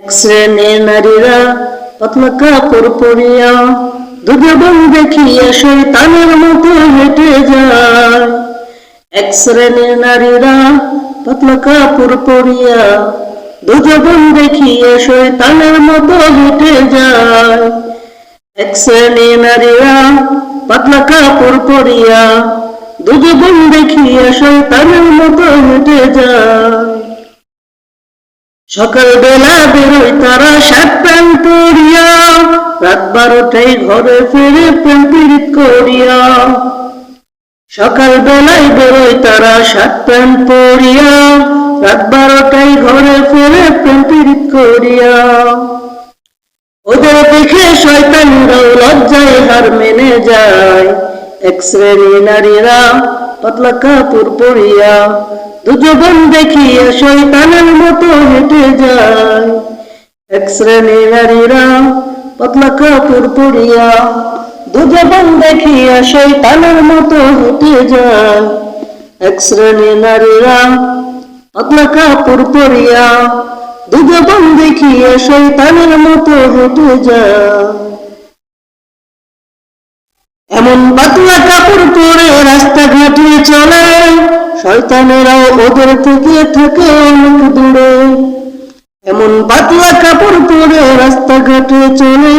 এক শ্রেণির নারীরা পাতলা কাপড় পরিয়া দুজন দেখিয়া শৈতানের মতো হেঁটে যায়। এক শ্রেণির নারীরা পাতলা কাপড় পরিয়া দুজন দেখিয়া শৈতানের মতো হেঁটে যায়। এক শ্রেণির নারীরা পাতলা কাপড় পরিয়া দুজন দেখিয়া শৈতানের মতো হেঁটে যায়। সকাল বেলা বেরোয় তারা প্যান্ট পরিয়া রাত বারোটায় ঘরে ফিরে প্রেম করিয়া। সকাল বেলায় বেরোয় তারা শার্ট প্যান্ট পরিয়া রাত বারোটায় ঘরে ফিরে প্রেম করিয়া। ওদের দেখে শয়তানরাও লজ্জায় হার মেনে যায়। এক শ্রেণি নারীরা পাতলা কাপড় পরিয়া দুজন দেখিয়া শয়তানের মতো হেঁটে যায়। এক শ্রেণি নারীরা পাতলা কাপড় পরিয়া দুজন দেখিয়া শয়তানের মতো হেঁটে যায়। এক শ্রেণি নারীরা পাতলা কাপড় পরিয়া দুজন দেখিয়া শৈতানের মতো হেঁটে যায়। এমন পাতলা কাপড় পরে রাস্তাঘাটে চলে। শয়তানেরাও ওদের থেকে থাকে অনেক দূরে। এমন পাতলা কাপড় পরে রাস্তাঘাটে চলে,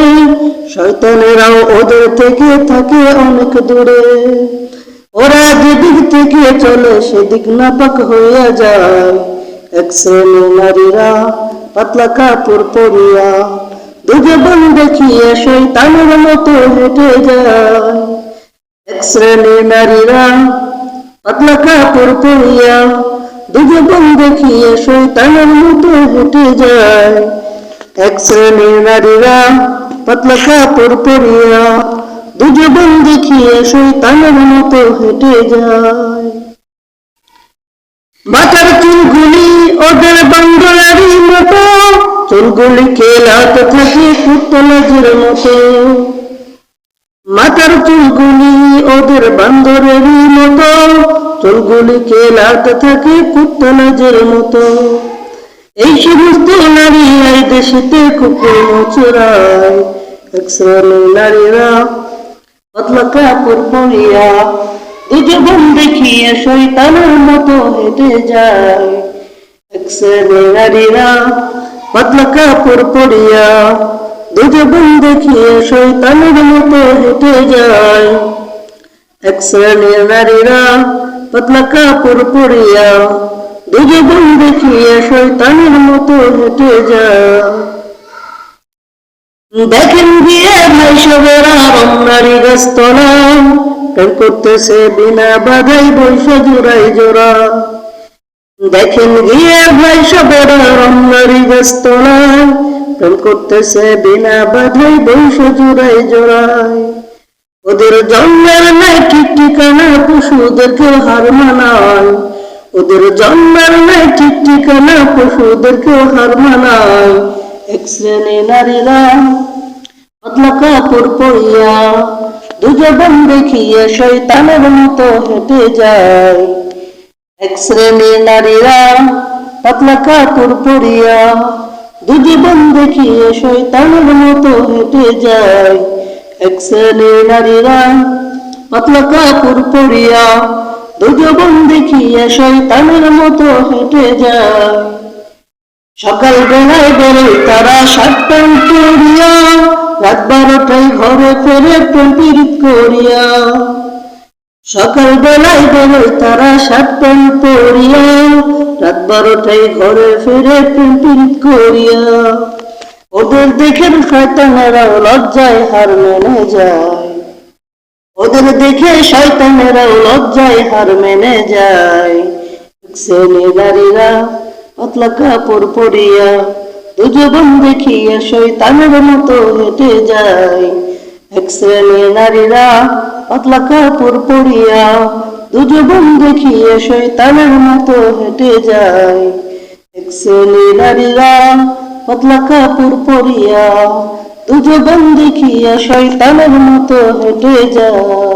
শয়তানেরাও ওদের থেকে থাকে অনেক দূরে। ওরা যেদিক থেকে চলে, সেদিক নাপাক হইয়া যায়। এক শ্রেণি নারীরা পাতলা কাপড় পরিয়া দুজন দেখিয়ে শৈতানের মতো হেঁটে যায়। এক শ্রেণি নারীরা পাতলা কাপড় পরিয়া দুজন দেখিয়ে শৈতানের মতো হেঁটে যায়। এক শ্রেণি নারীরা পাতলা কাপড় পরিয়া দুজন দেখিয়ে শৈতানের মতো হেঁটে যায়। মাথার চুলগুলি ওদের বান্দরারি মতো চুলগুলি খেলাতে থাকে পুতলাজের মতো। মাথার চুলগুলি ওদের বান্দরেরই মতো। চুলগুলি খেলাতে থাকে পুতলাজের মতো। এই সমস্ত নারী এই দেশেতে কুকুর মচুরায় এক শ্রেণি নারীরা পাতলা কাপড় পরিয়া দুজন দেখিয়ে শৈতানের মতো হেঁটে যায়। এক শ্রেণি নারীরা পাতলা কাপড় পরিয়া দুজন দেখিয়ে শৈতানের মতো হেঁটে যায়। এক শ্রেণির নারীরা পাতলা কাপড় পরিয়া দুজন দেখিয়ে শৈতানের মতো হেঁটে যায়। দেখেন গিয়ে ভাই সবেরা রমনারি গাছতলা প্রেম করতেছে বিনা বাধাই বৈশ জোড়াই জোড়া। দেখেন গিয়ে ভাই সবেরা রমনারি গাছতলা প্রেম করতেছে বিনা বাধাই বৈশ জোড়াই জোড়াই ওদের জন্মের নাই ঠিক ঠিকানা পশুদেরকে হার মানায়। ওদের জন্মের নাই ঠিক ঠিকানা পশুদেরকে হার মানায়। এক শ্রেণি নারীরা পাতলা কাপড় পরিয়া দুজন দেখিয়ে শৈতানের মতো হেঁটে যায়। এক শ্রেণির নারীরা পাতলা কাপড় পরিয়া দুজন দেখিয়ে শৈতানের মতো হেঁটে যায়। এক শ্রেণির নারীরা পাতলা কাপড় পরিয়া দুজন দেখিয়ে শৈতানের মতো হেঁটে যায়। সকাল বেলায় বেরোয় তারা সাত প্যান্ট পরিয়া রাত বারোটায় ঘরে ফেরে প্রেম করিয়া। সকাল বেলায় বেরোয় তারা সাত প্যান্ট পরিয়া রাত বারোটায় ঘরে ফেরে প্রেম পীড়িত করিয়া ওদের দেখে শয়তানেরাও লজ্জায় হার মেনে যায়। ওদের দেখে শয়তানেরাও লজ্জায় হার মেনে যায়। শ্রেণি নারীরা পাতলা কাপড় পরিয়া দুজন দেখিয়া শৈতানের মতো হেঁটে যায়। এক শ্রেণি নারীরা পাতলা কাপড় পরিয়া দুজন দেখিয়ে শৈতানের মতো হেঁটে যায়। এক শ্রেণি নারীরা পাতলা কাপড় পরিয়া দুজন দেখিয়া শৈতানের মতো হেঁটে যায়।